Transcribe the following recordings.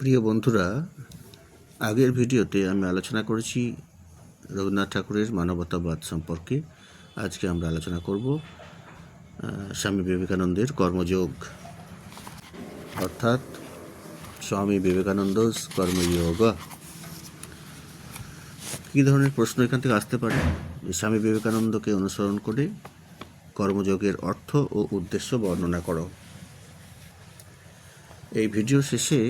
প্রিয় বন্ধুরা, আগের ভিডিওতে আমি আলোচনা করেছি রবীন্দ্রনাথ ঠাকুরের মানবতাবাদ সম্পর্কে। আজকে আমরা আলোচনা করব স্বামী বিবেকানন্দের কর্মযোগ। অর্থাৎ স্বামী বিবেকানন্দ কর্মযোগ। কী ধরনের প্রশ্ন এখান থেকে আসতে পারে? স্বামী বিবেকানন্দকে অনুসরণ করে কর্মযোগের অর্থ ও উদ্দেশ্য বর্ণনা করো। এই ভিডিও শেষে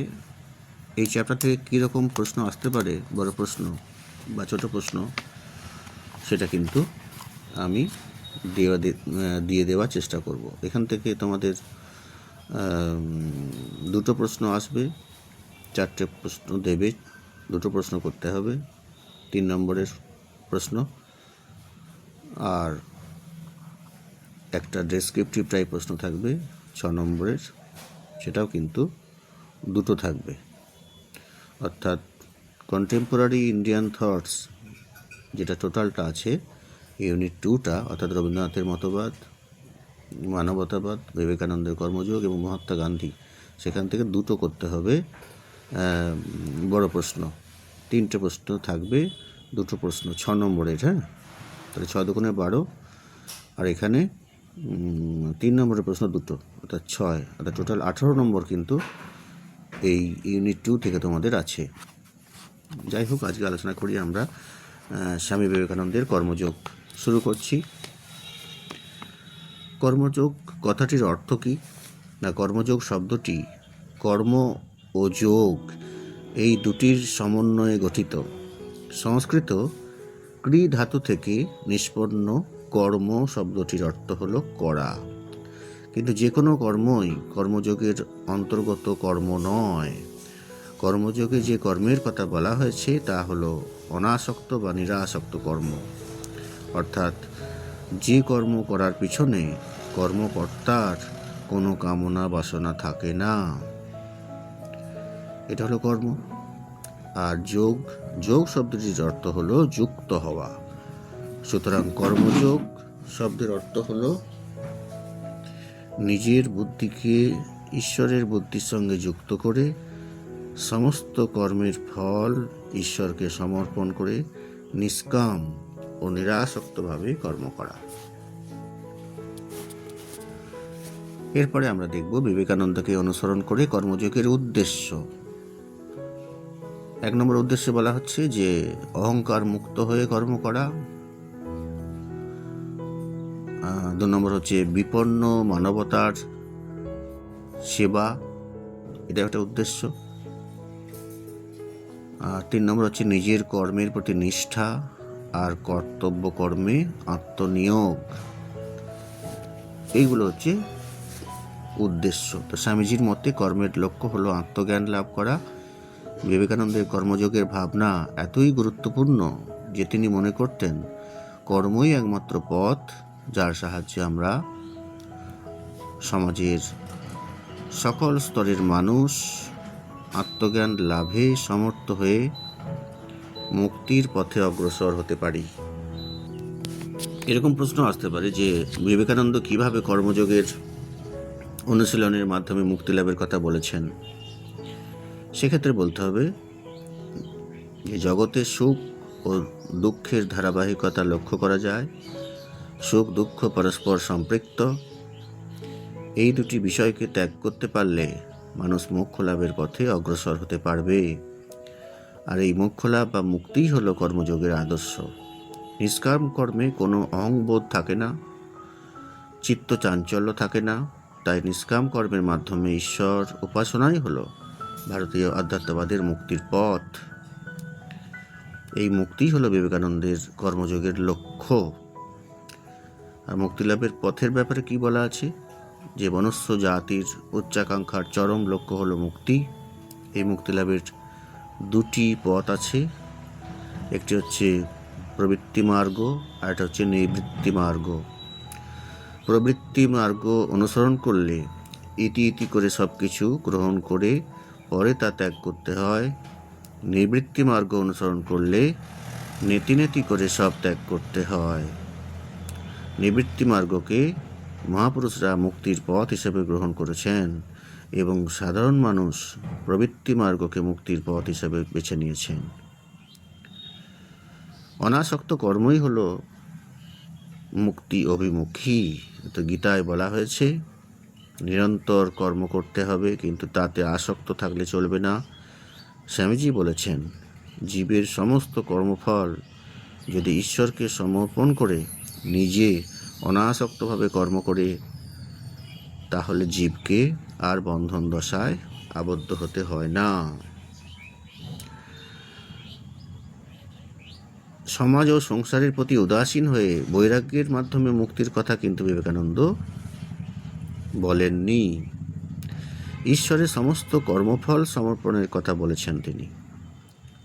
এই চ্যাপ্টার থেকে কীরকম প্রশ্ন আসতে পারে, বড় প্রশ্ন বা ছোট প্রশ্ন, সেটা কিন্তু আমি দেওয়া দিয়ে দেওয়ার চেষ্টা করব। এখান থেকে তোমাদের দুটো প্রশ্ন আসবে, চারটে প্রশ্ন দেবে, দুটো প্রশ্ন করতে হবে, তিন নম্বরের প্রশ্ন, আর একটা ডেসক্রিপটিভ টাইপ প্রশ্ন থাকবে, ছ নম্বরের, সেটাও কিন্তু দুটো থাকবে। অর্থাৎ কন্টেম্পোরারি ইন্ডিয়ান থটস যেটা টোটালটা আছে ইউনিট টুটা অর্থাৎ রবীন্দ্রনাথের মতবাদ, মানবতাবাদ, বিবেকানন্দের কর্মযোগ এবং মহাত্মা গান্ধী, সেখান থেকে দুটো করতে হবে বড় প্রশ্ন। তিনটে প্রশ্ন থাকবে, দুটো প্রশ্ন, ছ নম্বরের হ্যাঁ? তাহলে ছ দোকানে বারো, আর এখানে তিন নম্বরের প্রশ্ন দুটো, অর্থাৎ ছয়, অর্থাৎ টোটাল আঠারো নম্বর কিন্তু এই ইউনিট টু থেকে তোমাদের আছে। যাই হোক আজকে আলোচনা করি আমরা স্বামী বিবেকানন্দের কর্মযোগ। শুরু করছি। কর্মযোগ কথাটির অর্থ কী? না, কর্মযোগ শব্দটি কর্ম ও যোগ এই দুটির সমন্বয়ে গঠিত। সংস্কৃত ক্রি ধাতু থেকে নিষ্পন্ন কর্ম শব্দটির অর্থ হলো করা। কিন্তু যে কোনো কর্মই কর্মযোগের অন্তর্গত কর্ম নয়। কর্মযোগে যে কর্মের কথা বলা হয়েছে, তা হলো অনাসক্ত বা নিরাসক্ত কর্ম। অর্থাৎ যে কর্ম করার পিছনে কর্মকর্তার কোনো কামনা বাসনা থাকে না। এটা হলো কর্ম। আর যোগ যোগ শব্দটির অর্থ হলো যুক্ত হওয়া। সুতরাং কর্মযোগ শব্দের অর্থ হলো নিজের বুদ্ধিকে ঈশ্বরের বুদ্ধির সঙ্গে যুক্ত করে সমস্ত কর্মের ফল ঈশ্বরকে সমর্পণ করে নিষ্কাম ও নিরাসক্তভাবে কর্ম করা। এরপরে আমরা দেখব বিবেকানন্দকে অনুসরণ করে কর্মযোগের উদ্দেশ্য। এক নম্বর উদ্দেশ্যে বলা হচ্ছে যে, অহংকার মুক্ত হয়ে কর্ম করা। দু নম্বর হচ্ছে বিপন্ন মানবতার সেবা, এটা একটা উদ্দেশ্য। আর তিন নম্বর হচ্ছে নিজের কর্মের প্রতি নিষ্ঠা আর কর্তব্য কর্মে আত্মনিয়োগ। এইগুলো হচ্ছে উদ্দেশ্য। তো স্বামীজির মতে কর্মের লক্ষ্য হলো আত্মজ্ঞান লাভ করা। বিবেকানন্দের কর্মযোগের ভাবনা এতই গুরুত্বপূর্ণ যে তিনি মনে করতেন, কর্মই একমাত্র পথ। যার সাহায্যে আমরা সমাজের সকল স্তরের মানুষ আত্মজ্ঞান, লাভে সমর্থ হয়ে মুক্তির পথে অগ্রসর হতে পারি। এরকম প্রশ্ন আসতে পারে যে বিবেকানন্দ কীভাবে কর্মযোগের অনুশীলনের মাধ্যমে মুক্তি লাভের কথা বলেছেন। সেক্ষেত্রে বলতে হবে, যে জগতে সুখ ও দুঃখের ধারাবাহিকতা লক্ষ্য করা যায়। সুখ, দুঃখ, পরস্পর সম্পৃক্ত। এই দুটি বিষয়কে ত্যাগ করতে পারলে মানুষ মোক্ষ লাভের পথে অগ্রসর হতে পারবে। আর এই মোক্ষ লাভ বা মুক্তিই হলো কর্মযোগের আদর্শ। নিষ্কাম কর্মে কোনো অহংবোধ থাকে না, চিত্ত চাঞ্চল্য থাকে না, তাই নিষ্কাম কর্মের মাধ্যমে ঈশ্বর উপাসনাই হলো ভারতীয় আধ্যাত্মবাদের মুক্তির পথ। এই মুক্তিই হলো বিবেকানন্দের কর্মযোগের লক্ষ্য। আর মুক্তিলাভের পথের ব্যাপারে কি বলা আছে? যে মনুষ্য জাতির উচ্চাকাঙ্ক্ষার চরম লক্ষ্য হলো মুক্তি। এই মুক্তিলাভের দুটি পথ আছে। একটি হচ্ছে প্রবৃত্তি মার্গ আর একটা হচ্ছে নিবৃত্তি মার্গ। প্রবৃত্তি মার্গ অনুসরণ করলে ইতি ইতি করে সব কিছু গ্রহণ করে পরে তা ত্যাগ করতে হয়। নিবৃত্তি মার্গ অনুসরণ করলে নেতি নেতি করে সব ত্যাগ করতে হয়। নিবৃত্তি মার্গকে মহাপুরুষরা মুক্তির পথ হিসেবে গ্রহণ করেছেন এবং সাধারণ মানুষ প্রবৃত্তি মার্গকে মুক্তির পথ হিসেবে বেছে নিয়েছেন। অনাসক্ত কর্মই হল মুক্তি অভিমুখী। তো গীতায় বলা হয়েছে, নিরন্তর কর্ম করতে হবে, কিন্তু তাতে আসক্ত থাকলে চলবে না। স্বামীজি বলেছেন, জীবের সমস্ত কর্মফল যদি ঈশ্বরকে সমর্পণ করে নিজে অনাসক্তভাবে কর্ম করে, তাহলে জীবকে আর বন্ধন দশায় আবদ্ধ হতে হয় না। সমাজ ও সংসারের প্রতি উদাসীন হয়ে বৈরাগ্যের মাধ্যমে মুক্তির কথা কিন্তু বিবেকানন্দ বলেননি। ঈশ্বরের সমস্ত কর্মফল সমর্পণের কথা বলেছেন তিনি,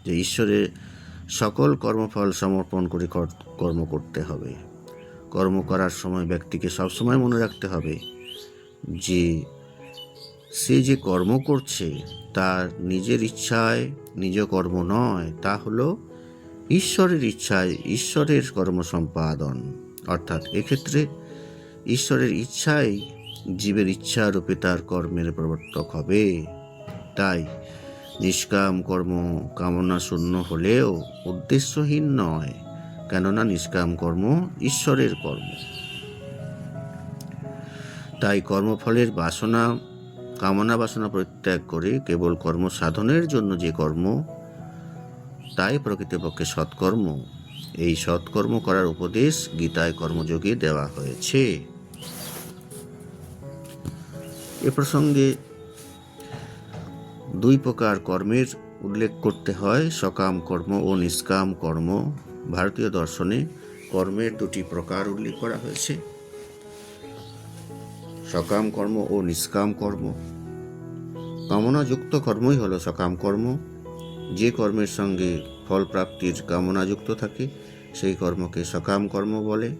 যে ঈশ্বরের সকল কর্মফল সমর্পণ করে কর- কর্ম করতে হবে। কর্ম করার সময় ব্যক্তিকে সবসময় মনে রাখতে হবে যে সে যে কর্ম করছে, তার নিজের ইচ্ছায় নিজ কর্ম নয়, তা হলো ঈশ্বরের ইচ্ছায় ঈশ্বরের কর্ম সম্পাদন। অর্থাৎ এক্ষেত্রে ঈশ্বরের ইচ্ছাই জীবের ইচ্ছা রূপে তার কর্মের প্রবর্তক হবে। তাই নিষ্কাম কর্ম কামনা শূন্য হলেও উদ্দেশ্যহীন নয়। কেননা নিষ্কাম কর্ম ঈশ্বরের কর্ম। তাই কর্মফলের বাসনা, কামনা বাসনা পরিত্যাগ করে কেবল কর্ম সাধনের জন্য যে কর্ম, তাই প্রকৃতপক্ষে সৎকর্ম। এই সৎকর্ম করার উপদেশ গীতায় কর্মযোগে দেওয়া হয়েছে। এ প্রসঙ্গে দুই প্রকার কর্মের উল্লেখ করতে হয়, সকাম কর্ম ও নিষ্কাম কর্ম। ভারতীয় দর্শনে কর্মের দুটি প্রকার উল্লেখ করা হয়েছে। সকাম কর্ম ও নিষ্কাম কর্ম। কামনাযুক্ত কর্মই হলো সকাম কর্ম। যে কর্মের সঙ্গে ফল প্রাপ্তির কামনা যুক্ত থাকে, সেই কর্মকে সকাম কর্ম বলে।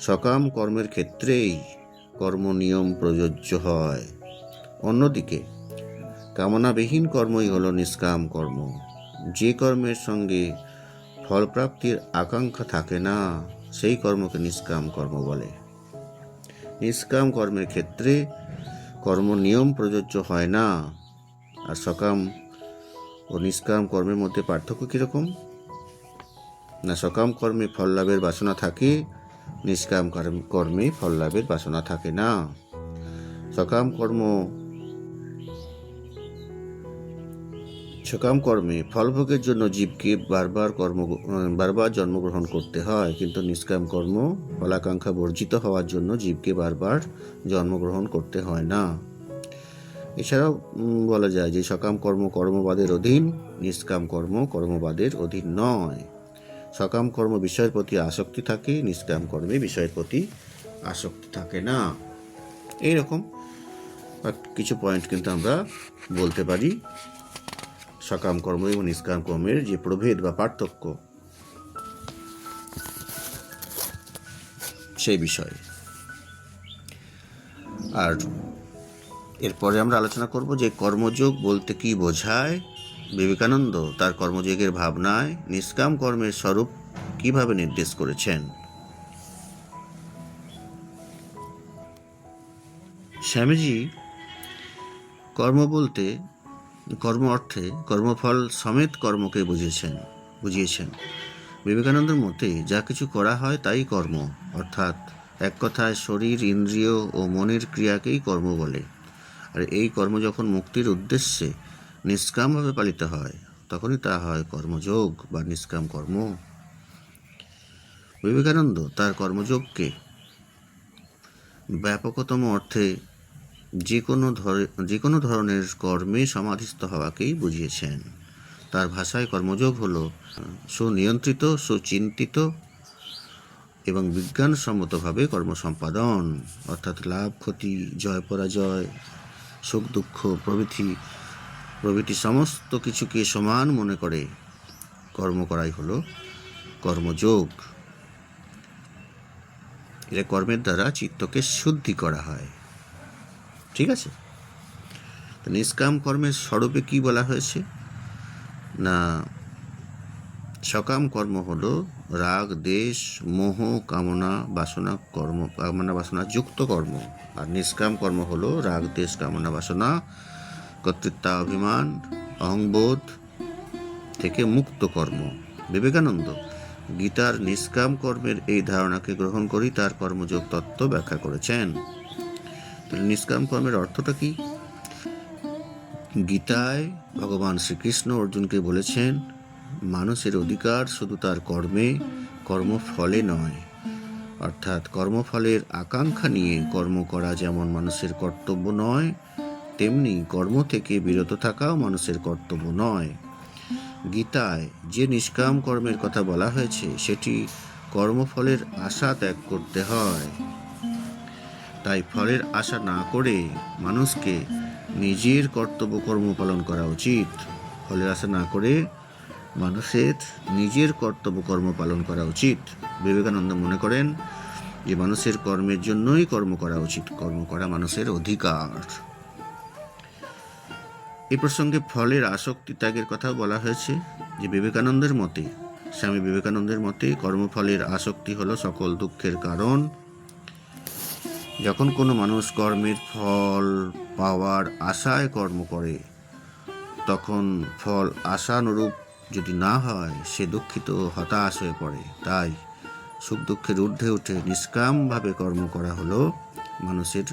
সকাম কর্মের ক্ষেত্রেই কর্ম নিয়ম প্রযোজ্য হয়। অন্যদিকে, কামনাবিহীন কর্মই হলো নিষ্কাম কর্ম। যে কর্মের সঙ্গে ফলপ্রাপ্তির আকাঙ্ক্ষা থাকে না, সেই কর্মকে নিষ্কাম কর্ম বলে। নিষ্কাম কর্মের ক্ষেত্রে কর্ম নিয়ম প্রযোজ্য হয় না। আর সকাম ও নিষ্কাম কর্মের মধ্যে পার্থক্য কীরকম? না সকাম কর্মে ফল লাভের বাসনা থাকে, নিষ্কাম কর্ম- ফল লাভের বাসনা থাকে না। সকাম কর্ম সকাম কর্মে ফলভোগের জন্য জীবকে বারবার কর্ম বারবার জন্মগ্রহণ করতে হয়। কিন্তু নিষ্কাম কর্ম, ফলাকাঙ্ক্ষা বর্জিত হওয়ার জন্য জীবকে বারবার জন্মগ্রহণ করতে হয় না। এছাড়াও বলা যায় যে সকাম কর্ম কর্মবাদের অধীন, নিষ্কাম কর্ম কর্মবাদের অধীন নয়। সকাম কর্ম বিষয়ের প্রতি আসক্তি থাকে, নিষ্কাম কর্মে বিষয়ের প্রতি আসক্তি থাকে না। এইরকম কিছু পয়েন্ট কিন্তু আমরা বলতে পারি। সকাম কর্ম এবং নিষ্কাম কর্মের যে প্রভেদ বা পার্থক্য। সেই বিষয়ে। আর এরপরে আমরা আলোচনা করব যে কর্মযোগ বলতে কি বোঝায়? বিবেকানন্দ তার কর্মযোগের ভাবনায় নিষ্কাম কর্মের স্বরূপ কীভাবে নির্দেশ করেছেন? স্বামীজি, কর্ম বলতে কর্ম অর্থে কর্মফল সমেত কর্মকে বুঝিয়েছেন বুঝিয়েছেন। বিবেকানন্দের মতে, যা কিছু করা হয় তাই কর্ম, অর্থাৎ এক কথায় শরীর, ইন্দ্রিয় ও মনের ক্রিয়াকেই কর্ম বলে। আর এই কর্ম যখন মুক্তির উদ্দেশ্যে নিষ্কামভাবে পালিত হয়, তখনই তা হয় কর্মযোগ বা নিষ্কাম কর্ম। বিবেকানন্দ তার কর্মযোগকে ব্যাপকতম অর্থে যে কোনো যে কোনো ধরনের কর্মে সমাধিস্থ হওয়াকেই বুঝিয়েছেন। তার ভাষায় কর্মযোগ হল সুনিয়ন্ত্রিত, সুচিন্তিত এবং বিজ্ঞানসম্মতভাবে কর্ম সম্পাদন অর্থাৎ লাভ, ক্ষতি, জয়, পরাজয়, সুখ, দুঃখ, প্রভৃতি প্রভৃতি সমস্ত কিছুকে সমান মনে করে কর্ম করাই হলো কর্মযোগ। এটা কর্মের দ্বারা চিত্তকে শুদ্ধি করা হয়। ঠিক আছে? নিষ্কাম কর্মের স্বরূপে কি বলা হয়েছে? না, সকাম কর্ম হলো রাগ, দেশ, মোহ, কামনা, বাসনা, কর্ম, কামনা, বাসনা, যুক্ত কর্ম। আর নিষ্কাম কর্ম হলো রাগ, দেশ, কামনা, বাসনা কর্তৃত্বাভিমান অহংবোধ থেকে মুক্ত কর্ম। বিবেকানন্দ গীতার নিষ্কাম কর্মের এই ধারণাকে গ্রহণ করি তার কর্মযোগ তত্ত্ব ব্যাখ্যা করেছেন। নিষ্কাম কর্মের অর্থটা কি? গীতায় ভগবান শ্রীকৃষ্ণ অর্জুনকে বলেছেন, মানুষের অধিকার শুধু তার কর্মে, কর্মফলে নয়। অর্থাৎ কর্মফলের আকাঙ্ক্ষা নিয়ে কর্ম করা যেমন মানুষের কর্তব্য নয়, তেমনি কর্ম থেকে বিরত থাকাও মানুষের কর্তব্য নয়। গীতায় যে নিষ্কাম কর্মের কথা বলা হয়েছে, সেটি কর্মফলের আশা ত্যাগ করতে হয়। তাই ফলের আশা না করে মানুষকে নিজের কর্তব্য কর্ম পালন করা উচিত। ফলের আশা না করে মানুষের নিজের কর্তব্য কর্ম পালন করা উচিত। বিবেকানন্দ মনে করেন যে, মানুষের কর্মের জন্যই কর্ম করা উচিত, কর্ম করা মানুষের অধিকার। এই প্রসঙ্গে ফলের আসক্তি ত্যাগের কথাও বলা হয়েছে যে, বিবেকানন্দের মতে, স্বামী বিবেকানন্দের মতে কর্মফলের আসক্তি হলো সকল দুঃখের কারণ। যখন কোনো মানুষ কর্মের ফল পাওয়ার আশায় কর্ম করে, তখন ফল আশানুরূপ যদি না হয়, সে দুঃখিত হতাশ হয়ে পড়ে। তাই সুখ দুঃখের ঊর্ধ্বে উঠে নিষ্কামভাবে কর্ম করা হলো মানুষের।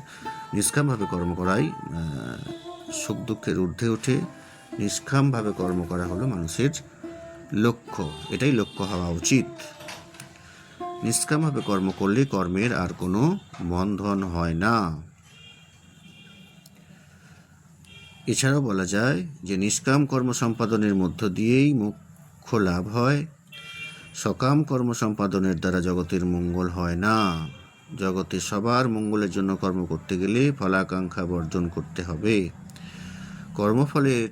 নিষ্কামভাবে কর্ম করাই সুখ দুঃখের ঊর্ধ্বে উঠে নিষ্কামভাবে কর্ম করা হলো মানুষের লক্ষ্য। এটাই লক্ষ্য হওয়া উচিত। নিষ্কামভাবে কর্ম করলে কর্মের আর কোনো বন্ধন হয় না। এছাড়াও বলা যায় যে নিষ্কাম কর্ম সম্পাদনের মধ্য দিয়েই মুখ্য লাভ হয়। সকাম কর্ম সম্পাদনের দ্বারা জগতের মঙ্গল হয় না। জগতে সবার মঙ্গলের জন্য কর্ম করতে গেলে ফলাকাঙ্ক্ষা বর্জন করতে হবে। কর্মফলের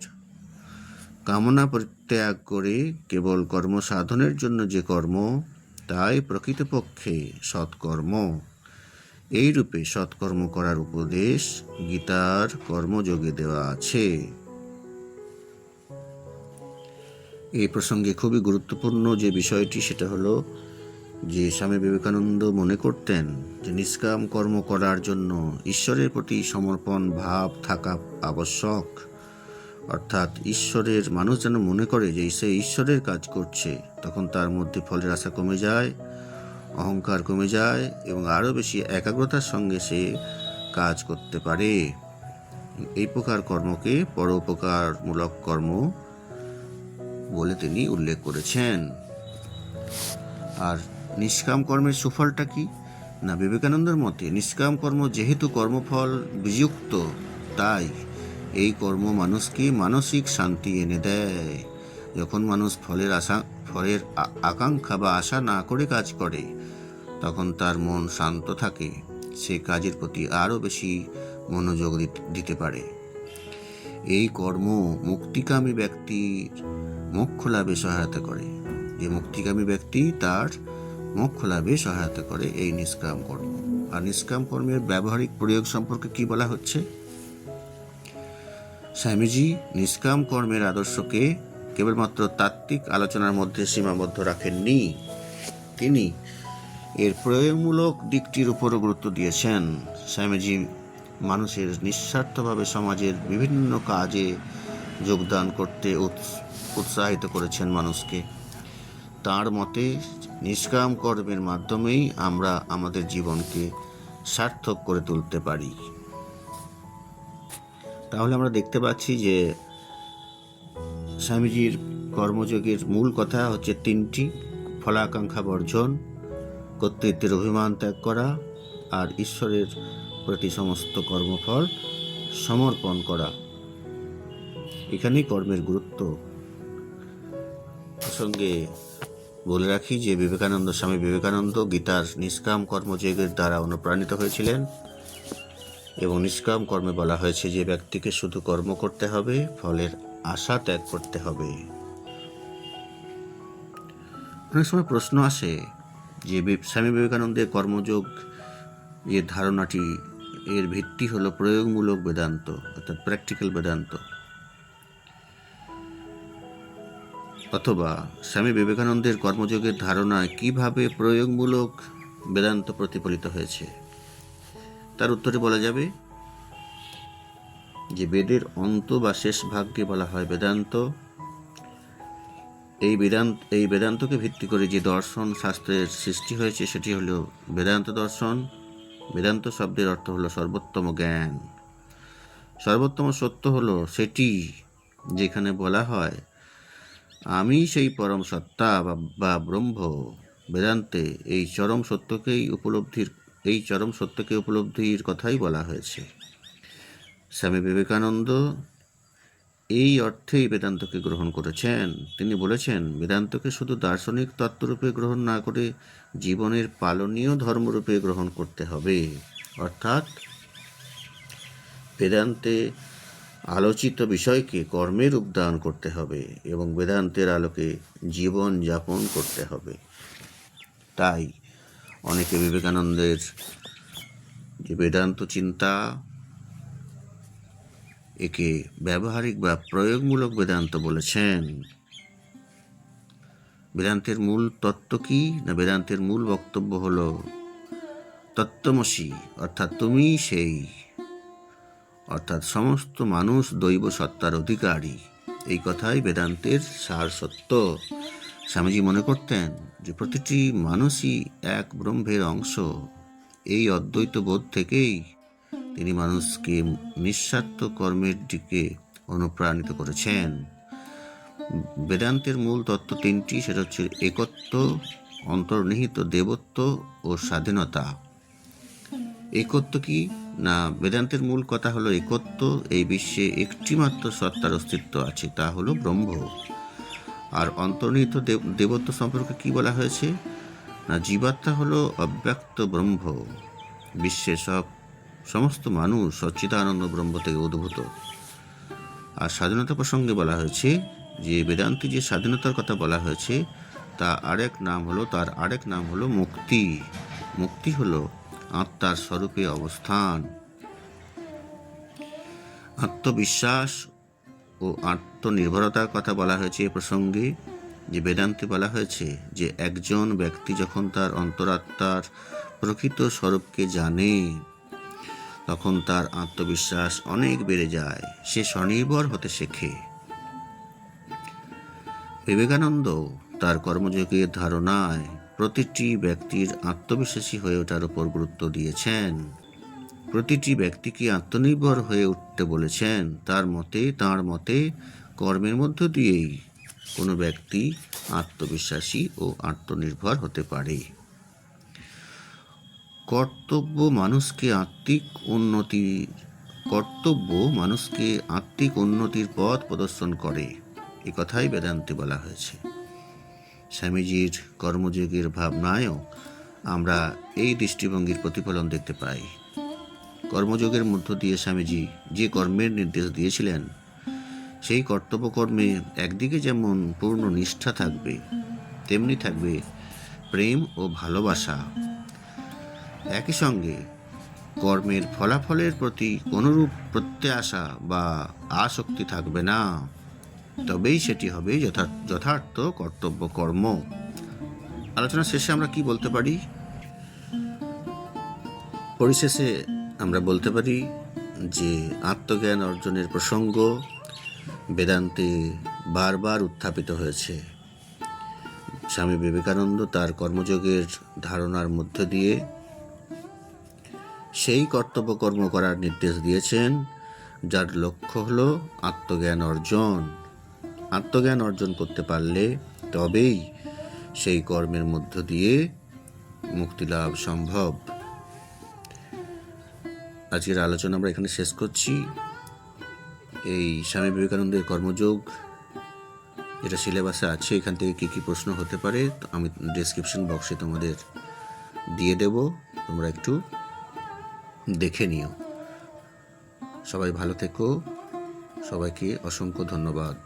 কামনা পরিত্যাগ করে কেবল কর্ম সাধনের জন্য যে কর্ম তাই প্রকৃতপক্ষে সৎকর্ম। এই রূপে সৎকর্ম করার উপদেশ গীতার কর্মযোগে দেওয়া আছে। এই প্রসঙ্গে খুবই গুরুত্বপূর্ণ যে বিষয়টি, সেটা হলো যে স্বামী বিবেকানন্দ মনে করতেন যে নিষ্কাম কর্ম করার জন্য ঈশ্বরের প্রতি সমর্পণ, ভাব থাকা আবশ্যক। অর্থাৎ ঈশ্বরের, মানুষ যেন মনে করে যে সে ঈশ্বরের কাজ করছে, তখন তার মধ্যে ফলের আশা কমে যায়, অহংকার কমে যায় এবং আরও বেশি একাগ্রতার সঙ্গে সে কাজ করতে পারে। এই প্রকার কর্মকে পরোপকারমূলক কর্ম বলে তিনি উল্লেখ করেছেন। আর নিষ্কাম কর্মের সুফলটা কি? না, বিবেকানন্দের মতে নিষ্কাম কর্ম যেহেতু কর্মফল বিযুক্ত, তাই এই কর্ম মানুষকে মানসিক শান্তি এনে দেয়? যখন মানুষ ফলের আশা, ফলের আকাঙ্ক্ষা বা আশা না করে কাজ করে, তখন তার মন শান্ত থাকে। সে কাজের প্রতি আরও বেশি মনোযোগ দিত- পারে। এই কর্ম মুক্তিকামী ব্যক্তির মোক্ষ লাভে সহায়তা করে। যে মুক্তিকামী ব্যক্তি তার মোক্ষ লাভে সহায়তা করে, এই নিষ্কাম কর্ম। আর নিষ্কাম কর্মের ব্যবহারিক প্রয়োগ সম্পর্কে কি বলা হচ্ছে? স্বামীজি নিষ্কাম কর্মের আদর্শকে কেবলমাত্র তাত্ত্বিক আলোচনার মধ্যে সীমাবদ্ধ রাখেননি। তিনি এর প্রয়োগমূলক দিকটির উপরও গুরুত্ব দিয়েছেন। স্বামীজি মানুষের নিঃস্বার্থভাবে সমাজের বিভিন্ন কাজে যোগদান করতে উৎস- উৎসাহিত করেছেন মানুষকে। তার মতে, নিষ্কাম কর্মের মাধ্যমেই আমরা আমাদের জীবনকে সার্থক করে তুলতে পারি। তাহলে আমরা দেখতে পাচ্ছি যে স্বামীজির কর্মযোগের মূল কথা হচ্ছে তিনটি, ফলাকাঙ্ক্ষা বর্জন, কর্তৃত্বের অভিমান ত্যাগ করা আর ঈশ্বরের প্রতি সমস্ত কর্মফল সমর্পণ করা। এখানেই কর্মের গুরুত্ব। প্রসঙ্গে বলে রাখি যে বিবেকানন্দ, স্বামী বিবেকানন্দ গীতার নিষ্কাম কর্মযোগের দ্বারা অনুপ্রাণিত হয়েছিলেন। এবং নিষ্কাম কর্মে বলা হয়েছে যে ব্যক্তিকে শুধু কর্ম করতে হবে, ফলের আশা ত্যাগ করতে হবে। অনেক সময় প্রশ্ন আসে যে স্বামী বিবেকানন্দের কর্মযোগ, যে ধারণাটি, এর ভিত্তি হলো প্রয়োগমূলক বেদান্ত, অর্থাৎ প্র্যাকটিক্যাল বেদান্ত। অথবা স্বামী বিবেকানন্দের কর্মযোগের ধারণা কীভাবে প্রয়োগমূলক বেদান্ত প্রতিফলিত হয়েছে? তার উত্তরে বলা যাবে যে বেদের অন্ত বা শেষ ভাগকে বলা হয় বেদান্ত। এই বেদান্ত, এই বেদান্তকে ভিত্তি করে যে দর্শন শাস্ত্রের সৃষ্টি হয়েছে সেটি হলো বেদান্ত দর্শন। বেদান্ত শব্দের অর্থ হলো সর্বোত্তম জ্ঞান। সর্বোত্তম সত্য হলো সেটি যেখানে বলা হয়, আমি সেই পরম সত্তা বা- ব্রহ্ম। বেদান্তে এই চরম সত্যকেই উপলব্ধির এই চরম সত্যকে উপলব্ধির কথাই বলা হয়েছে। স্বামী বিবেকানন্দ এই অর্থেই বেদান্তকে গ্রহণ করেছেন। তিনি বলেছেন, বেদান্তকে শুধু দার্শনিক তত্ত্বরূপে গ্রহণ না করে জীবনের পালনীয় ধর্মরূপে গ্রহণ করতে হবে। অর্থাৎ বেদান্তে আলোচিত বিষয়কে কর্মে রূপদান করতে হবে এবং বেদান্তের আলোকে জীবন যাপন করতে হবে। তাই অনেকে বিবেকানন্দের যে বেদান্ত চিন্তা, একে ব্যবহারিক বা প্রয়োগমূলক বেদান্ত বলেছেন। বেদান্তের মূল তত্ত্ব কি? না বেদান্তের মূল বক্তব্য হল, তত্ত্বমসী, অর্থাৎ তুমি সেই, অর্থাৎ সমস্ত মানুষ দৈব সত্তার অধিকারী। এই কথাই বেদান্তের সার সত্য স্বামীজি মনে করতেন যে প্রতিটি মানুষই এক ব্রহ্মের অংশ। এই অদ্বৈত বোধ থেকেই তিনি মানুষকে নিঃস্বার্থ কর্মের দিকে অনুপ্রাণিত করেছেন। বেদান্তের মূল তত্ত্ব তিনটি, সেটা হচ্ছে একত্ব, অন্তর্নিহিত দেবত্ব ও স্বাধীনতা। একত্ব কি? না, বেদান্তের মূল কথা হলো একত্ব। এই বিশ্বে একটিমাত্র সত্তার অস্তিত্ব আছে, তা হলো ব্রহ্ম। আর অন্তর্নিহিত দেব- দেবত্ব সম্পর্কে কি বলা হয়েছে? না, জীবাত্মা হলো অব্যক্ত ব্রহ্ম। বিশ্বের সব সমস্ত মানুষ সচ্চিদানন্দ ব্রহ্ম থেকে উদ্ভূত। আর স্বাধীনতা প্রসঙ্গে বলা হয়েছে যে, বেদান্তে যে স্বাধীনতার কথা বলা হয়েছে তা আরেক নাম হলো, তার আরেক নাম হলো মুক্তি। মুক্তি হলো আত্মার স্বরূপে অবস্থান। আত্মবিশ্বাস ও আত্মনির্ভরতার কথা বলা হয়েছে এ প্রসঙ্গে যে বেদান্তে বলা হয়েছে যে একজন ব্যক্তি যখন তার অন্তরাত্মার প্রকৃত স্বরূপকে জানে, তখন তার আত্মবিশ্বাস অনেক বেড়ে যায়। সে স্বনির্ভর হতে শেখে। বিবেকানন্দ তার কর্মযোগের ধারণায় প্রতিটি ব্যক্তির আত্মবিশ্বাসী হয়ে ওঠার উপর গুরুত্ব দিয়েছেন। প্রতিটি ব্যক্তিকে আত্মনির্ভর হয়ে উঠতে বলেছেন। তার মতে তার মতে, কর্মের মধ্য দিয়েই কোনো ব্যক্তি আত্মবিশ্বাসী ও আত্মনির্ভর হতে পারে। কর্তব্য মানুষকে আত্মিক উন্নতির, কর্তব্য মানুষকে আত্মিক উন্নতির পথ প্রদর্শন করে। এ কথাই বেদান্তে বলা হয়েছে। স্বামীজির কর্মযোগের ভাবনায়ও আমরা এই দৃষ্টিভঙ্গির প্রতিফলন দেখতে পাই। কর্মযোগের মধ্য দিয়ে স্বামীজি যে কর্মের নির্দেশ দিয়েছিলেন, সেই কর্তব্য কর্মে একদিকে যেমন পূর্ণ নিষ্ঠা থাকবে, তেমনি থাকবে প্রেম ও ভালোবাসা। একই সঙ্গে কর্মের ফলাফলের প্রতি কোনরূপ প্রত্যাশা বা আসক্তি থাকবে না। তবেই সেটি হবে যথা- যথার্থ কর্তব্য কর্ম আলোচনা শেষে আমরা কি বলতে পারি? পরিশেষে আমরা বলতে পারি যে আত্মজ্ঞান অর্জনের প্রসঙ্গ বেদান্তে বারবার উত্থাপিত হয়েছে। স্বামী বিবেকানন্দ তার কর্মযোগের ধারণার মধ্য দিয়ে সেই কর্তব্য কর্ম করার নির্দেশ দিয়েছেন, যার লক্ষ্য হলো আত্মজ্ঞান অর্জন। আত্মজ্ঞান অর্জন করতে পারলে তবেই সেই কর্মের মধ্য দিয়ে মুক্তি লাভ সম্ভব। আজকের আলোচনা আমরা এখানে শেষ করছি। এই স্বামী বিবেকানন্দের কর্মযোগ যেটা সিলেবাসে আছে, এখান থেকে কী কী প্রশ্ন হতে পারে, আমি ডিসক্রিপশন বক্সে তোমাদের দিয়ে দেব, তোমরা একটু দেখে নিও। সবাই ভালো থেকো, সবাইকে অসংখ্য ধন্যবাদ।